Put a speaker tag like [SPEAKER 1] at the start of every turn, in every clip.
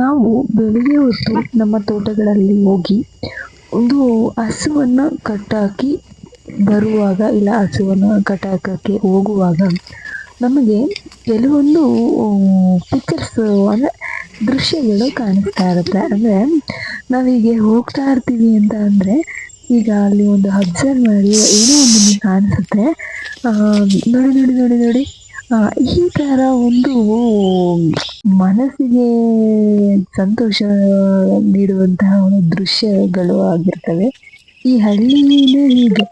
[SPEAKER 1] ನಾವು ಬೆಳಿಗ್ಗೆ ಹೊತ್ತು ನಮ್ಮ ತೋಟಗಳಲ್ಲಿ ಹೋಗಿ ಒಂದು ಹಸುವನ್ನು ಕಟ್ಟಾಕಿ ಬರುವಾಗ ಇಲ್ಲ ಹಸುವನ್ನು ಕಟ್ಟಾಕಕ್ಕೆ ಹೋಗುವಾಗ ನಮಗೆ ಕೆಲವೊಂದು ಪಿಕ್ಚರ್ಸ್ ಅಂದರೆ ದೃಶ್ಯಗಳು ಕಾಣಿಸ್ತಾ ಇರುತ್ತೆ. ಅಂದರೆ ನಾವೀಗೆ ಹೋಗ್ತಾ ಇರ್ತೀವಿ ಅಂತ ಅಂದರೆ ಈಗ ಅಲ್ಲಿ ಒಂದು ಅಬ್ಸರ್ವ್ ಮಾಡಿ ಏನೋ ಒಂದು ಕಾಣಿಸುತ್ತೆ. ನೋಡಿ ನೋಡಿ ನೋಡಿ ನೋಡಿ. ಈ ತರ ಒಂದು ಮನಸ್ಸಿಗೆ ಸಂತೋಷ ನೀಡುವಂತಹ ಒಂದು ದೃಶ್ಯಗಳು ಆಗಿರ್ತವೆ. ಈ ಹಳ್ಳಿನೇ ಹೀಗೆ.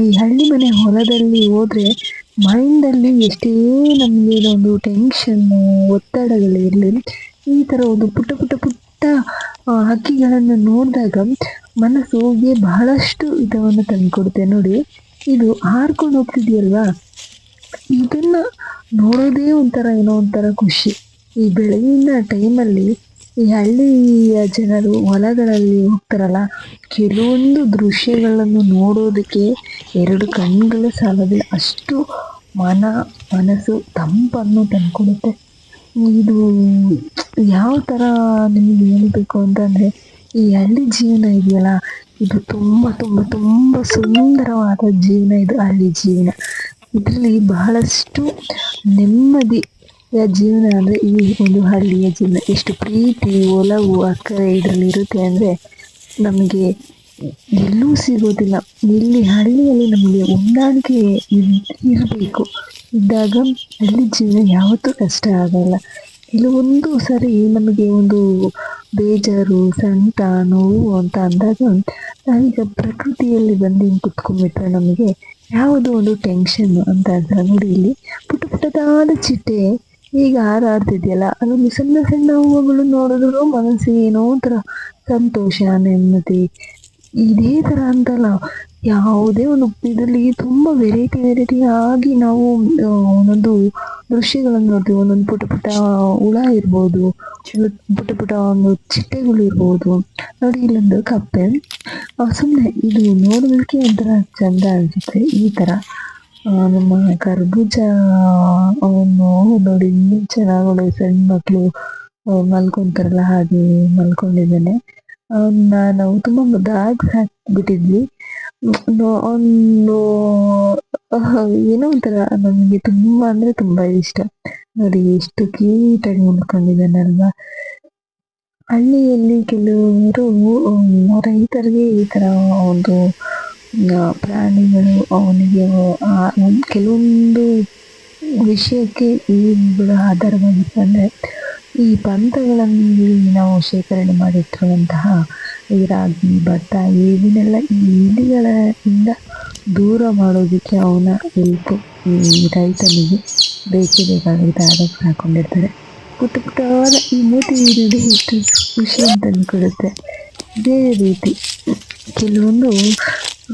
[SPEAKER 1] ಈ ಹಳ್ಳಿ ಮನೆ ಹೊಲದಲ್ಲಿ ಹೋದ್ರೆ ಮೈಂಡ್ ಅಲ್ಲಿ ಎಷ್ಟೇ ನಮಗೆ ಒಂದು ಟೆನ್ಷನ್ ಒತ್ತಡಗಳಿರಲಿ ಈ ತರ ಒಂದು ಪುಟ್ಟ ಪುಟ್ಟ ಪುಟ್ಟ ಹಕ್ಕಿಗಳನ್ನು ನೋಡಿದಾಗ ಮನಸ್ಸಿಗೆ ಬಹಳಷ್ಟು ಇದವನ್ನು ತಂದುಕೊಡುತ್ತೆ. ನೋಡಿ, ಇದು ಹಾರ್ಕೊಂಡು ಹೋಗ್ತಿದೆಯಲ್ವಾ? ಇದನ್ನ ನೋಡೋದೇ ಒಂಥರ ಏನೋ ಒಂಥರ ಖುಷಿ. ಈ ಬೆಳಗಿನ ಟೈಮಲ್ಲಿ ಈ ಹಳ್ಳಿಯ ಜನರು ಹೊಲಗಳಲ್ಲಿ ಹೋಗ್ತಾರಲ್ಲ, ಕೆಲವೊಂದು ದೃಶ್ಯಗಳನ್ನು ನೋಡೋದಕ್ಕೆ ಎರಡು ಕಣ್ಣುಗಳು ಸಾಲದೆ. ಅಷ್ಟು ಮನ, ಮನಸ್ಸು ತಂಪನ್ನು ತಂದ್ಕೊಡುತ್ತೆ. ಇದು ಯಾವ ಥರ ನಿಮಗೆ ಹೇಳಬೇಕು ಅಂತಂದರೆ, ಈ ಹಳ್ಳಿ ಜೀವನ ಇದೆಯಲ್ಲ, ಇದು ತುಂಬ ತುಂಬ ತುಂಬ ಸುಂದರವಾದ ಜೀವನ ಇದು ಹಳ್ಳಿ ಜೀವನ. ಇದರಲ್ಲಿ ಬಹಳಷ್ಟು ನೆಮ್ಮದಿ ಜೀವನ ಅಂದರೆ ಈ ಒಂದು ಹಳ್ಳಿಯ ಜೀವನ. ಎಷ್ಟು ಪ್ರೀತಿ, ಒಲವು, ಅಕ್ಕರೆ ಇದರಲ್ಲಿ ಇರುತ್ತೆ ಅಂದರೆ ನಮಗೆ ಎಲ್ಲೂ ಸಿಗೋದಿಲ್ಲ. ಇಲ್ಲಿ ಹಳ್ಳಿಯಲ್ಲಿ ನಮಗೆ ಹೊಂದಾಣಿಕೆ ಇರಬೇಕು. ಇದ್ದಾಗ ಹಳ್ಳಿ ಜೀವನ ಯಾವತ್ತೂ ಕಷ್ಟ ಆಗಲ್ಲ. ಕೆಲವೊಂದು ಸರಿ ನಮಗೆ ಒಂದು ಬೇಜಾರು, ಸಂತ, ನೋವು ಅಂತ ಅಂದಾಗ ನಾವೀಗ ಪ್ರಕೃತಿಯಲ್ಲಿ ಬಂದು ಕುತ್ಕೊಂಡ್ಬಿಟ್ರೆ ನಮಗೆ ಯಾವುದೋ ಒಂದು ಟೆನ್ಷನ್ ಅಂತ ಅಂದ್ರೆ ನೋಡಿ ಇಲ್ಲಿ ಪುಟ್ಟ ಪುಟ್ಟದಾದ ಚಿಟ್ಟೆ ಈಗ ಹಾರಾಡ್ತಿದೆಯಲ್ಲ, ಅದೊಂದು ಸಣ್ಣ ಸಣ್ಣ ಹೂವುಗಳು ನೋಡಿದ್ರು ಮನಸ್ಸಿಗೆ ಏನೋ ಒಂಥರ ಸಂತೋಷ, ನೆಮ್ಮದಿ ಇದೇ ತರ ಅಂತಲ್ಲ, ಯಾವುದೇ ಒಂದು ಇದರಲ್ಲಿ ತುಂಬಾ ವೆರೈಟಿ ವೆರೈಟಿ ಆಗಿ ನಾವು ಒಂದೊಂದು ದೃಶ್ಯಗಳನ್ನು ನೋಡ್ತೀವಿ. ಒಂದೊಂದು ಪುಟ್ಟ ಪುಟ್ಟ ಹುಳ ಇರ್ಬೋದು, ಪುಟ್ಟ ಪುಟ್ಟ ಒಂದು ಚಿಟ್ಟೆಗಳು ಇರ್ಬೋದು. ನೋಡಿ, ಇಲ್ಲೊಂದು ಕಪ್ಪೆ. ಸುಮ್ಮನೆ ಇದು ನೋಡೋದಕ್ಕೆ ಒಂಥರ ಚಂದ ಆಗುತ್ತೆ ಈ ತರ ನಮ್ಮ ಕರ್ಬೂಜ ಅವನು ನೋಡಿ, ಇನ್ನೂ ಚೆನ್ನಾಗಿ ಸಣ್ಣ ಮಕ್ಕಳು ಮಲ್ಕೊಂತಾರಲ್ಲ ಹಾಗೆ ಮಲ್ಕೊಂಡಿದ್ದಾನೆ. ಅವನ್ನ ನಾವು ತುಂಬಾ ಮುದ್ದಾಗಿ ಹಾಕ್ಬಿಟ್ಟಿದ್ವಿ ಅವನು ಏನೋ ಒಂಥರ ನಮಗೆ ತುಂಬಾ ಅಂದ್ರೆ ತುಂಬಾ ಇಷ್ಟ. ನೋಡಿ, ಎಷ್ಟು ಕೀಟಾಗಿ ಮಲ್ಕೊಂಡಿದ್ದಾನಲ್ವಾ ಹಳ್ಳಿಯಲ್ಲಿ ಕೆಲವರು ರೈತರಿಗೆ ಈ ತರ ಒಂದು ಪ್ರಾಣಿಗಳು ಅವನಿಗೆ ಕೆಲವೊಂದು ವಿಷಯಕ್ಕೆ ಇವುಗಳು ಆಧಾರವಾಗಿತ್ತು ಅಂದ್ರೆ ಈ ಪಂತಗಳಲ್ಲಿ ನಾವು ಶೇಖರಣೆ ಮಾಡಿಟ್ಟಿರುವಂತಹ ಈ ರಾಗಿ ಭತ್ತ ಇವನ್ನೆಲ್ಲ ಈ ಇಲಿಗಳಿಂದ ದೂರ ಮಾಡೋದಕ್ಕೆ ಅವನ ಹೆಲ್ಪ್ ಈ ರೈತನಿಗೆ ಬೇಕೇ ಬೇಕಾಗುತ್ತೆ ಅದಕ್ಕೆ ಹಾಕೊಂಡಿರ್ತಾರೆ. ಪುಟ್ಟ ಪುಟ್ಟವಾದ ಈ ಮೂತಿ ಇರೋದು ಎಷ್ಟು ಖುಷಿ ಅಂತ ಅನ್ಕೊಡುತ್ತೆ ಇದೇ ರೀತಿ ಕೆಲವೊಂದು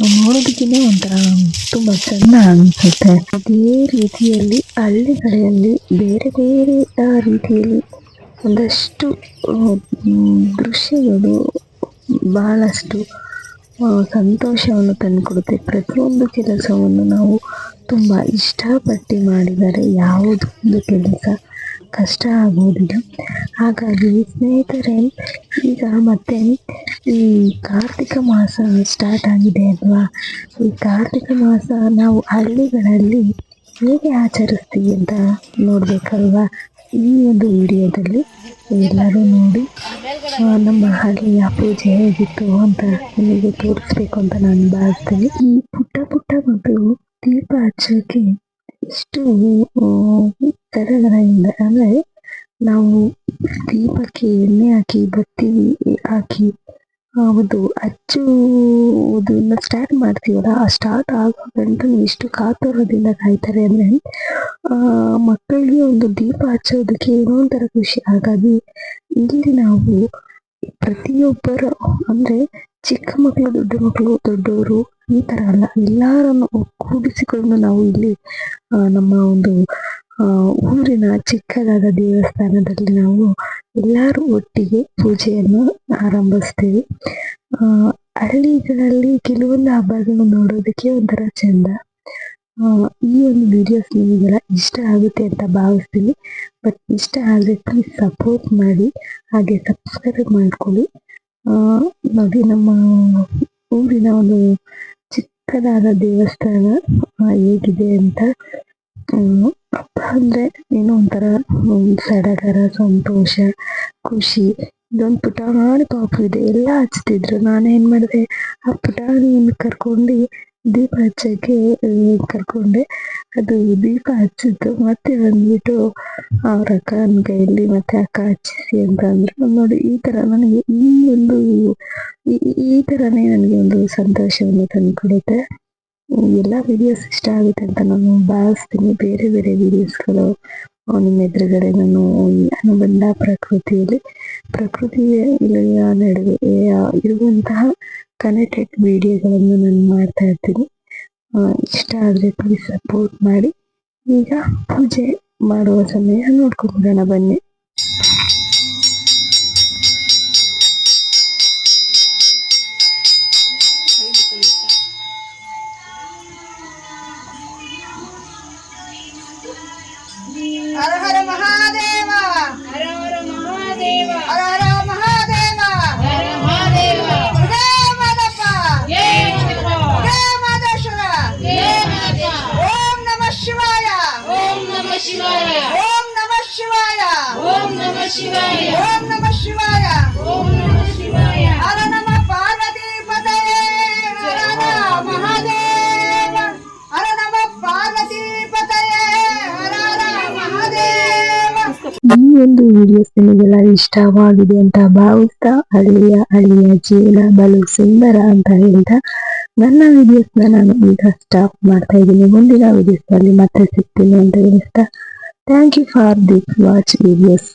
[SPEAKER 1] ನೋಡೋದಕ್ಕೇ ಒಂಥರ ತುಂಬ ಚೆಂದ ಅನಿಸುತ್ತೆ. ಅದೇ ರೀತಿಯಲ್ಲಿ ಹಳ್ಳಿಗಳಲ್ಲಿ ಬೇರೆ ಬೇರೆ ರೀತಿಯಲ್ಲಿ ಒಂದಷ್ಟು ದೃಶ್ಯಗಳು ಬಹಳಷ್ಟು ಸಂತೋಷವನ್ನು ತಂದುಕೊಡುತ್ತೆ. ಪ್ರತಿಯೊಂದು ಕೆಲಸವನ್ನು ನಾವು ತುಂಬ ಇಷ್ಟಪಟ್ಟು ಮಾಡಿದರೆ ಯಾವುದೊಂದು ಕೆಲಸ ಕಷ್ಟ ಆಗುವುದಿಲ್ಲ. ಹಾಗಾಗಿ ಸ್ನೇಹಿತರೆ, ಈಗ ಮತ್ತೆ ಈ ಕಾರ್ತಿಕ ಮಾಸ ಸ್ಟಾರ್ಟ್ ಆಗಿದೆ ಅಲ್ವಾ? ಈ ಕಾರ್ತಿಕ ಮಾಸ ನಾವು ಹಳ್ಳಿಗಳಲ್ಲಿ ಹೇಗೆ ಆಚರಿಸ್ತೀವಿ ಅಂತ ನೋಡ್ಬೇಕಲ್ವಾ? ಈ ಒಂದು ವಿಡಿಯೋದಲ್ಲಿ ಎಲ್ಲರೂ ನೋಡಿ ನಮ್ಮ ಹಳ್ಳಿಯ ಪೂಜೆ ಹೇಗಿತ್ತು ಅಂತ ನಿಮಗೆ ತೋರಿಸ್ಬೇಕು ಅಂತ ನಾನು ಭಾವಿಸ್ತೇನೆ. ಈ ಪುಟ್ಟ ಪುಟ್ಟ ಮಕ್ಕಳು ದೀಪ ಹಚ್ಚೋಕೆ ಎಷ್ಟು ತರಗಳಿಂದ ಅಂದರೆ ನಾವು ದೀಪಕ್ಕೆ ಎಣ್ಣೆ ಹಾಕಿ, ಬತ್ತಿ ಹಾಕಿ ಒಂದು ಅದನ್ನ ಸ್ಟಾರ್ಟ್ ಮಾಡ್ತೀವಲ್ಲ? ಆ ಸ್ಟಾರ್ಟ್ ಆಗೋ ಎಷ್ಟು ಕಾತುರದಿಂದ ಕಾಯ್ತಾರೆ ಅಂದ್ರೆ, ಆ, ಮಕ್ಕಳಿಗೆ ಒಂದು ದೀಪ ಹಚ್ಚೋದಕ್ಕೆ ಏನೋ ಒಂಥರ ಖುಷಿ. ಹಾಗಾಗಿ ಇಲ್ಲಿ ನಾವು ಪ್ರತಿಯೊಬ್ಬರು, ಅಂದ್ರೆ ಚಿಕ್ಕ ಮಕ್ಕಳು ದೊಡ್ಡ ಮಕ್ಕಳು ದೊಡ್ಡವರು, ಈ ತರ ಅಲ್ಲ, ಎಲ್ಲರನ್ನು ಕೂಡಿಸಿಕೊಂಡು ನಾವು ಇಲ್ಲಿ ನಮ್ಮ ಒಂದು ಊರಿನ ಚಿಕ್ಕದಾದ ದೇವಸ್ಥಾನದಲ್ಲಿ ನಾವು ಎಲ್ಲರೂ ಒಟ್ಟಿಗೆ ಪೂಜೆಯನ್ನು ಆರಂಭಿಸ್ತೀವಿ. ಆ, ಹಳ್ಳಿಗಳಲ್ಲಿ ಕೆಲವೊಂದು ಹಬ್ಬಗಳನ್ನು ನೋಡೋದಕ್ಕೆ ಒಂಥರ ಚಂದ. ಈ ಒಂದು ವಿಡಿಯೋಸ್ ನಿಮಗೆಲ್ಲ ಇಷ್ಟ ಆಗುತ್ತೆ ಅಂತ ಭಾವಿಸ್ತೀನಿ. ಬಟ್ ಇಷ್ಟ ಆದರೆ ಪ್ಲೀಸ್ ಸಪೋರ್ಟ್ ಮಾಡಿ, ಹಾಗೆ ಸಬ್ಸ್ಕ್ರೈಬ್ ಮಾಡ್ಕೊಳ್ಳಿ. ನೋಡಿ ನಮ್ಮ ಊರಿನ ಒಂದು ಚಿಕ್ಕದಾದ ದೇವಸ್ಥಾನ ಹೇಗಿದೆ ಅಂತ ಹಬ್ಬ ಅಂದ್ರೆ ಏನೋ ಒಂಥರ ಸಡಗರ, ಸಂತೋಷ, ಖುಷಿ. ಇದೊಂದು ಪುಟಾಣಿ ಪಾಪು ಇದೆ. ಎಲ್ಲ ಹಚ್ತಿದ್ರು. ನಾನೇನ್ ಮಾಡಿದೆ? ಆ ಪುಟಾಣಿಯನ್ನು ಕರ್ಕೊಂಡು ದೀಪ ಹಚ್ಚಕ್ಕೆ ಕರ್ಕೊಂಡೆ. ಅದು ದೀಪ ಹಚ್ಚಿದ್ದು ಮತ್ತೆ ಬಂದ್ಬಿಟ್ಟು ಅವ್ರ ಅಕ್ಕನ ಕೈಯಲ್ಲಿ ಮತ್ತೆ ಅಕ್ಕ ಹಚ್ಚಿಸಿ ಅಂತ ಅಂದ್ರು. ನೋಡಿ, ಈ ತರ ನನಗೆ ಈ ಒಂದು ಈ ತರನೇ ನನಗೆ ಒಂದು ಸಂತೋಷವನ್ನು ತಂದುಕೊಡುತ್ತೆ. ಎಲ್ಲ ವಿಡಿಯೋಸ್ ಇಷ್ಟ ಆಗುತ್ತೆ ಅಂತ ನಾನು ಭಾವಿಸ್ತೀನಿ. ಬೇರೆ ಬೇರೆ ವಿಡಿಯೋಸ್ಗಳು ನಿಮ್ಮ ಎದುರುಗಡೆ ನಾನು ಅನುಬಂಧ ಪ್ರಕೃತಿಯಲ್ಲಿ, ಪ್ರಕೃತಿಯ ನಡುವೆ ಇರುವಂತಹ ಕನೆಕ್ಟೆಡ್ ವಿಡಿಯೋಗಳನ್ನು ನಾನು ಮಾಡ್ತಾ ಇರ್ತೀನಿ. ಇಷ್ಟ ಆದರೆ ಪ್ಲೀಸ್ ಸಪೋರ್ಟ್ ಮಾಡಿ. ಈಗ ಪೂಜೆ ಮಾಡುವ ಸಮಯ ನೋಡ್ಕೊಂಡ್ಬಿಡೋಣ ಬನ್ನಿ.
[SPEAKER 2] ஹர ஹர
[SPEAKER 1] மகா ಒಂದು ವಿಡಿಯೋಸ್ ನಿಮಗೆಲ್ಲ ಇಷ್ಟವಾಗಿದೆ ಅಂತ ಭಾವಿಸ್ತಾ ಹಳ್ಳಿಯ ಹಳ್ಳಿಯ ಜೀವನ, ಬಲು ಸುಂದರ ಅಂತ ಹೇಳ್ತಾ, ನನ್ನ ವಿಡಿಯೋಸ್ ನಾನು ಈಗ ಸ್ಟಾಪ್ ಮಾಡ್ತಾ ಇದ್ದೀನಿ. ಮುಂದಿನ ವಿಡಿಯೋಸ್ ಅಲ್ಲಿ ಮತ್ತೆ ಸಿಗ್ತೀನಿ ಅಂತ ಹೇಳ್ತಾ thank you for this watch videos